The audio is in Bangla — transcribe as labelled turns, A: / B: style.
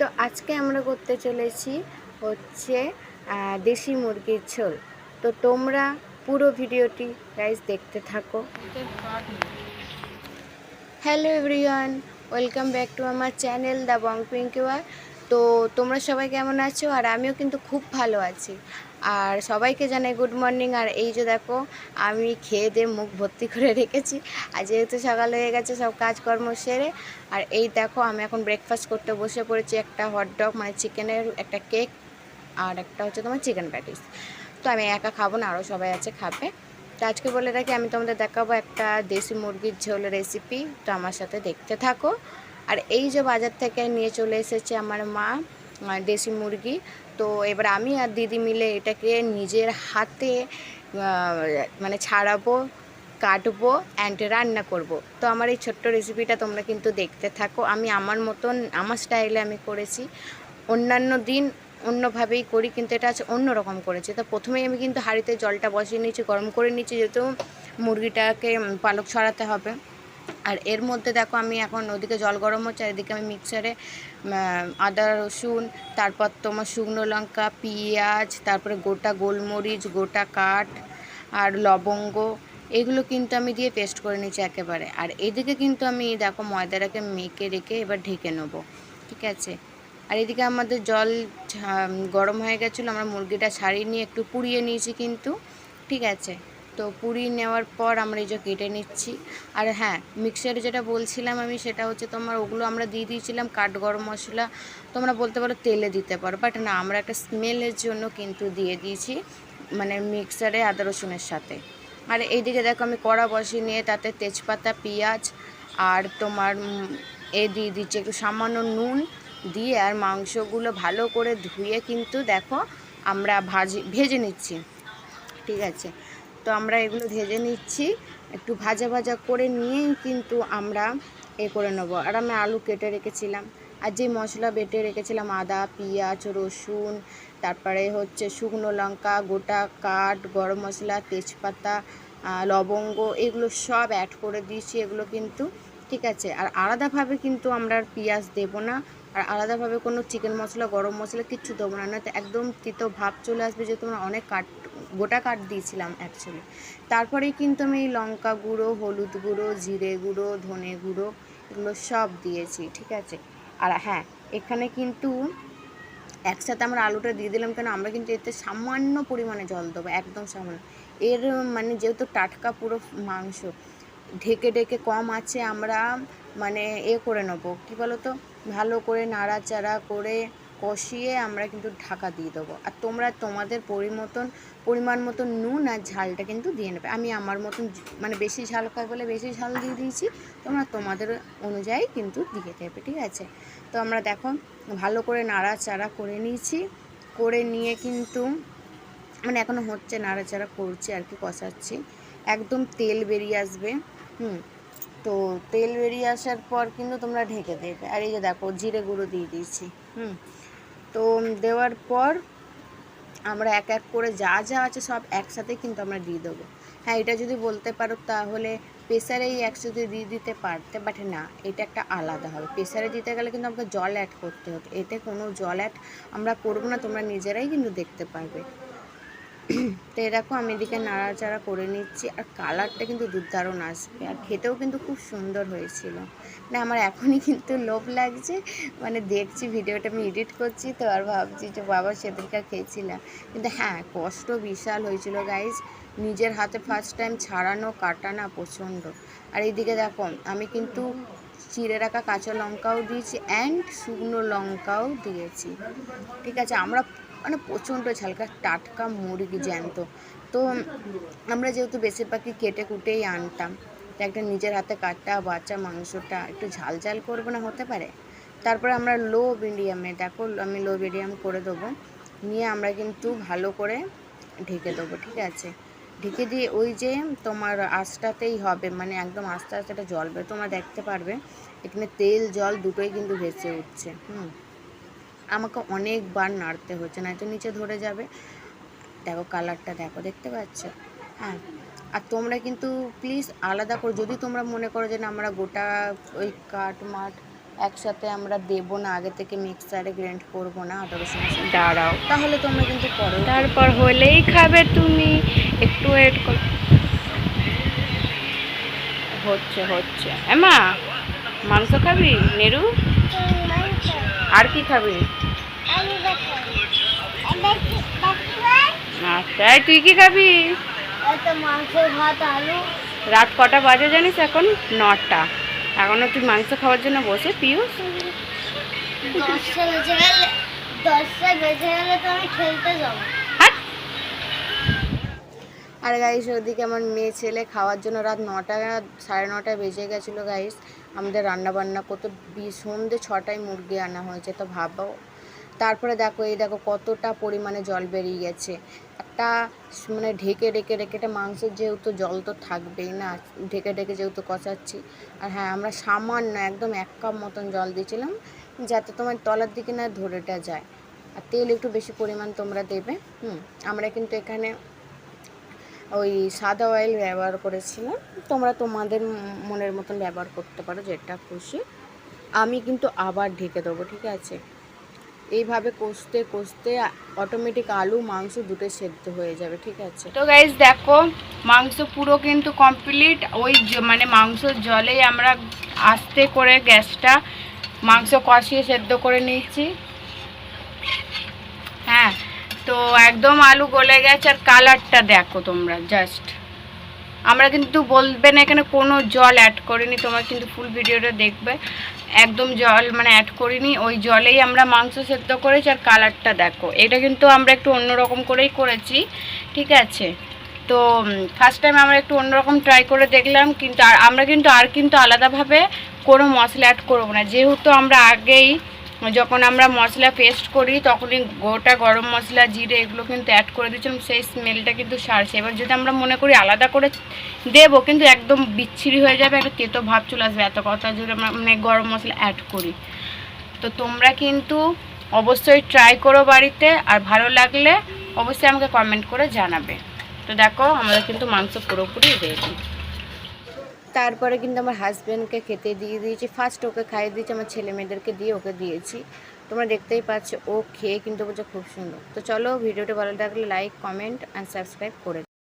A: তো আজকে আমরা করতে চলেছি হচ্ছে দেশি মুরগির ঝোল। তো তোমরা পুরো ভিডিওটি গাইজ দেখতে থাকো। Hello everyone welcome back to আমার চ্যানেল দ্য বং পিঙ্কিওয়ার তো তোমরা সবাই কেমন আছো? আর আমিও কিন্তু খুব ভালো আছি। আর সবাইকে জানাই গুড মর্নিং আর এই যে দেখো, আমি খেয়ে দিয়ে মুখ ভর্তি করে রেখেছি। আর যেহেতু সকাল হয়ে গেছে, সব কাজকর্ম সেরে, আর এই দেখো, আমি এখন ব্রেকফাস্ট করতে বসে পড়েছি একটা হটডগ মানে চিকেনের একটা কেক আর একটা হচ্ছে তোমার চিকেন প্যাটিস তো আমি একা খাব না আরও সবাই আছে, খাবে। তো আজকে বলে রাখি, আমি তোমাদের দেখাবো একটা দেশি মুরগির ঝোল রেসিপি তো আমার সাথে দেখতে থাকো। আর এই যে বাজার থেকে নিয়ে চলে এসেছে আমার মা দেশি মুরগি। তো এবার আমি আর দিদি মিলে এটাকে নিজের হাতে মানে ছাড়াবো, কাটবো অ্যান্ড রান্না করব। তো আমার এই ছোট্ট রেসিপিটা তোমরা কিন্তু দেখতে থাকো। আমি আমার মতন, আমার স্টাইলে আমি করেছি। অন্যান্য দিন অন্যভাবেই করি, কিন্তু এটা আছে অন্যরকম করেছি। তো প্রথমেই আমি কিন্তু হাঁড়িতে জলটা বসিয়ে নিয়েছি, গরম করে নিয়েছি, যেহেতু মুরগিটাকে পালক ছড়াতে হবে। আর এর মধ্যে দেখো আমি এখন ওদিকে জল গরম হচ্ছে, আর এদিকে আমি মিক্সারে আদা রসুন, তারপর তোমার শুকনো লঙ্কা, পেঁয়াজ, তারপরে গোটা গোলমরিচ, গোটা কাঠ আর লবঙ্গ, এগুলো কিন্তু আমি দিয়ে পেস্ট করে নিচ্ছি একেবারে। আর এদিকে কিন্তু আমি দেখো ময়দাটাকে মেখে রেখে এবার ঢেকে নেব, ঠিক আছে? আর এদিকে আমাদের জল গরম হয়ে গেছিল, আমরা মুরগিটা ছাড়িয়ে নিয়ে একটু পুড়িয়ে নিয়েছি কিন্তু, ঠিক আছে? তো পুড়িয়ে নেওয়ার পর আমরা এই যে কেটে নিচ্ছি। আর হ্যাঁ মিক্সারে যেটা বলছিলাম আমি সেটা হচ্ছে তোমার ওগুলো আমরা দিয়ে দিয়েছিলাম কাঠ গরম মশলা। তোমরা বলতে পারো তেলে দিতে পারো বাট না, আমরা একটা স্মেলের জন্য কিন্তু দিয়ে দিয়েছি মানে মিক্সারে আদা রসুনের সাথে। আর এইদিকে দেখো আমি কড়া বসিয়ে নিয়ে তাতে তেজপাতা, পেঁয়াজ আর তোমার এ দিয়ে দিচ্ছি একটু সামান্য নুন দিয়ে আর মাংসগুলো ভালো করে ধুয়ে কিন্তু দেখো আমরা ভাজি, ভেজে নিচ্ছি। ঠিক আছে? তো আমরা এগুলো ভেজে নিচ্ছি। একটু ভাজা ভাজা করে নিয়েই কিন্তু আমরা এ করে নেব। আর আমি আলু কেটে রেখেছিলাম। আর যে মশলা বেটে রেখেছিলাম, আদা, পেঁয়াজ, রসুন, তারপরে হচ্ছে শুকনো লঙ্কা, গোটা কাঠ, গরম মশলা, তেজপাতা লবঙ্গ, এগুলো সব অ্যাড করে দিয়েছি, এগুলো কিন্তু ঠিক আছে। আর আলাদাভাবে কিন্তু আমরা আর পেঁয়াজ দেবো না। আর আলাদাভাবে কোনো চিকেন মশলা, গরম মশলা কিচ্ছু দেবো না। না একদম তিতো ভাব চলে আসবে যে তোমরা অনেক কাট গোটা কাট দিয়েছিলাম অ্যাকচুয়ালি তারপরেই কিন্তু আমি লঙ্কা গুঁড়ো, হলুদ গুঁড়ো, জিরে গুঁড়ো, ধনে গুঁড়ো এগুলো সব দিয়েছি, ঠিক আছে? আর হ্যাঁ এখানে কিন্তু একসাথে আমরা আলুটা দিয়ে দিলাম কেন? আমরা কিন্তু এতে সামান্য পরিমাণে জল দেবো, একদম সামান্য। এর মানে যেহেতু টাটকা পুরো মাংস, ঢেকে ঢেকে কম আছে আমরা মানে এ করে নেব, কী বলো তো ভালো করে নাড়াচাড়া করে কষিয়ে আমরা কিন্তু ঢাকা দিয়ে দেবো। আর তোমরা তোমাদের পরিমতন, পরিমাণ মতন নুন আর ঝালটা কিন্তু দিয়ে নেবে। আমি আমার মতন মানে বেশি ঝাল খাই বলে বেশি ঝাল দিয়ে দিয়েছি, তোমরা তোমাদের অনুযায়ী কিন্তু দিয়ে দেবে, ঠিক আছে? তো আমরা দেখো, ভালো করে নাড়াচাড়া করে নিয়েছি। করে নিয়ে কিন্তু মানে এখনও হচ্ছে নাড়াচাড়া করছি আর কি, কষাচ্ছি। একদম তেল বেরিয়ে আসবে, হুম। তো তেল বেরিয়ে আসার পর কিন্তু তোমরা ঢেকে দেবে। আর এই যে দেখো, জিরে গুঁড়ো দিয়ে দিয়েছি, হুম। তো দেওয়ার পর আমরা এক এক করে যা যা আছে সব একসাথে কিন্তু আমরা দিয়ে দেবো। হ্যাঁ এটা যদি বলতে পারো তাহলে প্রেসারেই একসাথে দিয়ে দিতে পারতে বাট না, এটা একটা আলাদা হবে। প্রেসারে দিতে গেলে কিন্তু আমাকে জল অ্যাড করতে হতো। এতে কোনো জল অ্যাড আমরা করব না, তোমরা নিজেরাই কিন্তু দেখতে পারবে। তো দেখো, আমি এদিকে নাড়াচাড়া করে নিচ্ছি, আর কালারটা কিন্তু দুর্দারুণ আসবে, আর খেতেও কিন্তু খুব সুন্দর হয়েছিল। মানে আমার এখনই কিন্তু লোভ লাগছে মানে দেখছি ভিডিওটা, আমি এডিট করছি তো, আর ভাবছি যে বাবা সেদিনকার খেয়েছিলাম কিন্তু হ্যাঁ কষ্ট বিশাল হয়েছিল গাইজ নিজের হাতে ফার্স্ট টাইম ছাড়ানো, কাটানা, প্রচণ্ড। আর এইদিকে দেখো, আমি কিন্তু চিড়ে রাখা কাঁচা লঙ্কাও দিয়েছি অ্যান্ড শুকনো লঙ্কাও দিয়েছি। ঠিক আছে, আমরা মানে প্রচণ্ড ঝালকা টাটকা মুরগি জ্যান্ত। তো আমরা যেহেতু বেশিরভাগই কেটে কুটেই আনতাম তো একটা নিজের হাতে কাটা বাচ্চা মাংসটা একটু ঝাল ঝাল করব না হতে পারে? তারপরে আমরা লো মিডিয়ামে, দেখো আমি লো মিডিয়াম করে দেবো, নিয়ে আমরা কিন্তু ভালো করে ঢেকে দেবো, ঠিক আছে? ঢেকে দিয়ে ওই যে তোমার আঁচটাতেই হবে মানে একদম আস্তে আস্তে একটা জল তোমরা দেখতে পারবে, এখানে তেল, জল দুটোই কিন্তু ভেসে উঠছে, হুম। আমাকে অনেকবার নাড়তে হচ্ছে, নয়তো নিচে ধরে যাবে। দেখো কালারটা, দেখো, দেখতে পাচ্ছ? হ্যাঁ। আর তোমরা কিন্তু প্লিজ আলাদা করে, যদি তোমরা মনে করো যে না, আমরা গোটা ওই কাঠ, মাঠ একসাথে আমরা দেবো না আগে থেকে মিক্সারে গ্রাইন্ড করব না আদা রসুন
B: দাঁড়াও।
A: তাহলে তোমরা কিন্তু পরে
B: তারপর হলেই খাবে তুমি। একটু ওয়েট কর। হচ্ছে হচ্ছে। এমা মাংস খাবি? নেরু? আর কি খাবি? আচ্ছা তুই কি খাবি?
A: মাংস ভাত আলু।
B: রাত কটা বাজে জানিস এখন? নটা। এখনও তুই মাংস খাওয়ার জন্য বসে পিউস
A: দশটা বেজে গেলে দশটা বেজে গেলে তো আমি খেলতে যাব। আর গাইস ওদিকে আমার মেয়ে ছেলে খাওয়ার জন্য রাত নটা সাড়ে নটায় বেজে গেছিল গাইস আমাদের রান্না বান্না করতে বি- সন্ধ্যে ছটায় মুরগি আনা হয়েছে তো ভাবো। তারপরে দেখো, এই দেখো কতটা পরিমাণে জল বেরিয়ে গেছে। একটা মানে ঢেকে ঢেকে রেখে এটা মাংসের যেহেতু জল তো থাকবেই না, ঢেকে ঢেকে যেহেতু কষাচ্ছি। আর হ্যাঁ আমরা সামান্য একদম এক কাপ মতন জল দিয়েছিলাম, যাতে তোমার তলার দিকে না ধরেটা যায়। আর তেল একটু বেশি পরিমাণ তোমরা দেবে, হুম। আমরা কিন্তু এখানে ওই সাদা অয়েল ব্যবহার করেছিলাম। তোমরা তোমাদের মনের মতন ব্যবহার করতে পারো, যেটা খুশি। আমি কিন্তু আবার ঢেকে দেবো, ঠিক আছে? এইভাবে কষতে কষতে অটোমেটিক আলু, মাংস দুটো সেদ্ধ হয়ে যাবে, ঠিক আছে?
B: তো গাইজ দেখো, মাংস পুরো কিন্তু কমপ্লিট ওই মানে মাংসর জলেই আমরা আস্তে করে গ্যাসটা মাংস কষিয়ে সেদ্ধ করে নিচ্ছি হ্যাঁ তো একদম আলু গলে গেছে, আর কালারটা দেখো তোমরা জাস্ট আমরা কিন্তু বলবে না এখানে কোনো জল অ্যাড করিনি, তোমরা কিন্তু ফুল ভিডিওটা দেখবে। একদম জল মানে অ্যাড করিনি, ওই জলেই আমরা মাংস সেদ্ধ করেছি আর কালারটা দেখো। এটা কিন্তু আমরা একটু অন্যরকম করেই করেছি, ঠিক আছে? তো ফার্স্ট টাইম আমরা একটু অন্যরকম ট্রাই করে দেখলাম, কিন্তু আর, আমরা কিন্তু আর কিন্তু আলাদাভাবে কোনো মশলা অ্যাড করব না। যেহেতু আমরা আগেই যখন আমরা মশলা পেস্ট করি, তখনই গোটা গরম মশলা, জিরে এগুলো কিন্তু অ্যাড করে দিচ্ছিলাম সেই স্মেলটা কিন্তু সারছে। এবার যদি আমরা মনে করি আলাদা করে দেবো, কিন্তু একদম বিচ্ছিরি হয়ে যাবে, একটা তেতো ভাব চলে আসবে এত কথা যদি আমরা মানে গরম মশলা অ্যাড করি। তো তোমরা কিন্তু অবশ্যই ট্রাই করো বাড়িতে, আর ভালো লাগলে অবশ্যই আমাকে কমেন্ট করে জানাবে। তো দেখো, আমাদের কিন্তু মাংস পুরোপুরি রেডি
A: তারপরে কিন্তু আমার হাজব্যান্ডকে খেতে দিয়ে দিয়েছি। ফার্স্ট ওকে খাইয়ে দিয়েছি, আমার ছেলে মেয়েদেরকে দিয়ে ওকে দিয়েছি। তোমরা দেখতেই পাচ্ছ, ও খেয়ে কিন্তু বলছে খুব সুন্দর। তো চলো, ভিডিওটা ভালো লাগলে লাইক কমেন্ট অ্যান্ড সাবস্ক্রাইব করে